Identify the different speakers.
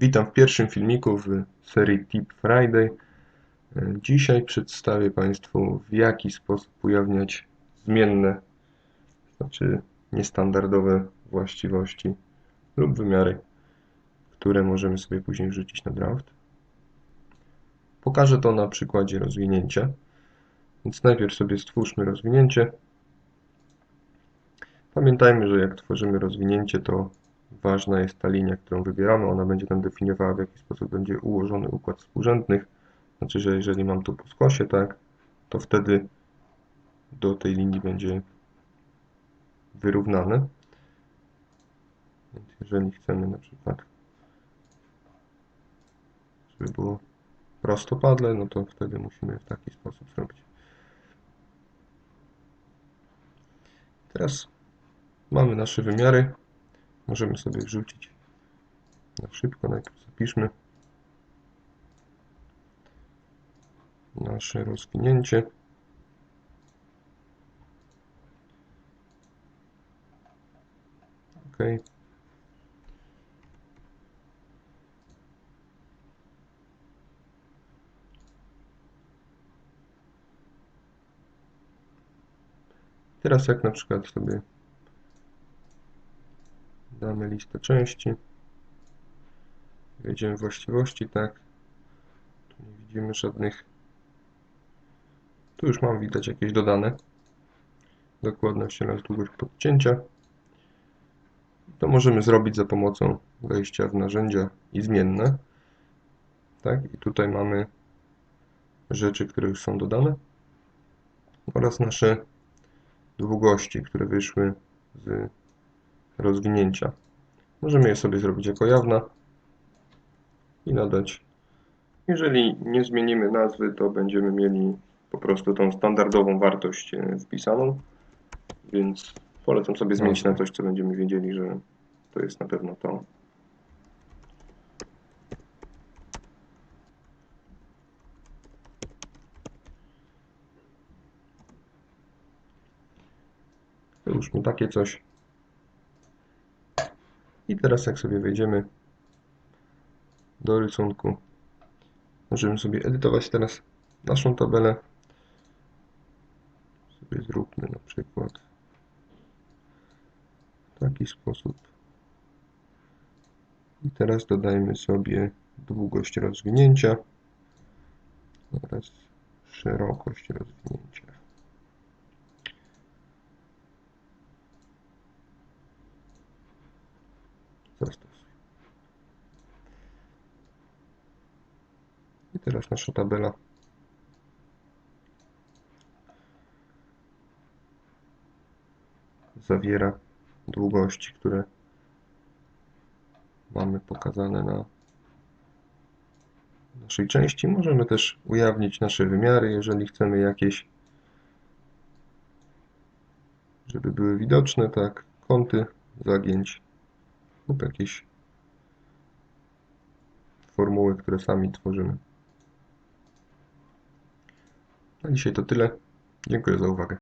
Speaker 1: Witam w pierwszym filmiku w serii Tip Friday. E, Dzisiaj przedstawię Państwu w jaki sposób ujawniać zmienne, znaczy niestandardowe właściwości lub wymiary, które możemy sobie później wrzucić na draft. Pokażę to na przykładzie rozwinięcia. Więc najpierw sobie stwórzmy rozwinięcie. Pamiętajmy, że jak tworzymy rozwinięcie, to ważna jest ta linia, którą wybieramy. Ona będzie nam definiowała, w jaki sposób będzie ułożony układ współrzędnych. Znaczy, że jeżeli mam tu po skosie, tak, to wtedy do tej linii będzie wyrównane. Więc jeżeli chcemy na przykład, żeby było prostopadle, no to wtedy musimy w taki sposób zrobić. Teraz mamy nasze wymiary. Możemy sobie wrzucić na szybko. Najpierw zapiszmy nasze rozwinięcie. OK. Teraz jak na przykład sobie damy listę części, wejdziemy w właściwości, tak, tu nie widzimy żadnych, tu już mam widać jakieś dodane, dokładność oraz długość podcięcia, to możemy zrobić za pomocą wejścia w narzędzia i zmienne, tak, i tutaj mamy rzeczy, które już są dodane. Oraz nasze długości, które wyszły z rozwinięcia. Możemy je sobie zrobić jako jawna i nadać. Jeżeli nie zmienimy nazwy, to będziemy mieli po prostu tą standardową wartość e, wpisaną, więc polecam sobie zmienić na coś, co będziemy wiedzieli, że to jest na pewno to. Załóżmy takie coś. I teraz jak sobie wejdziemy do rysunku, możemy sobie edytować teraz naszą tabelę. Sobie zróbmy na przykład w taki sposób. I teraz dodajmy sobie długość rozwinięcia oraz szerokość rozwinięcia. Zastosuj. I teraz nasza tabela. Zawiera długości, które mamy pokazane na naszej części. Możemy też ujawnić nasze wymiary, jeżeli chcemy jakieś, żeby były widoczne, tak, kąty zagięć lub jakieś formuły, które sami tworzymy. Na dzisiaj to tyle. Dziękuję za uwagę.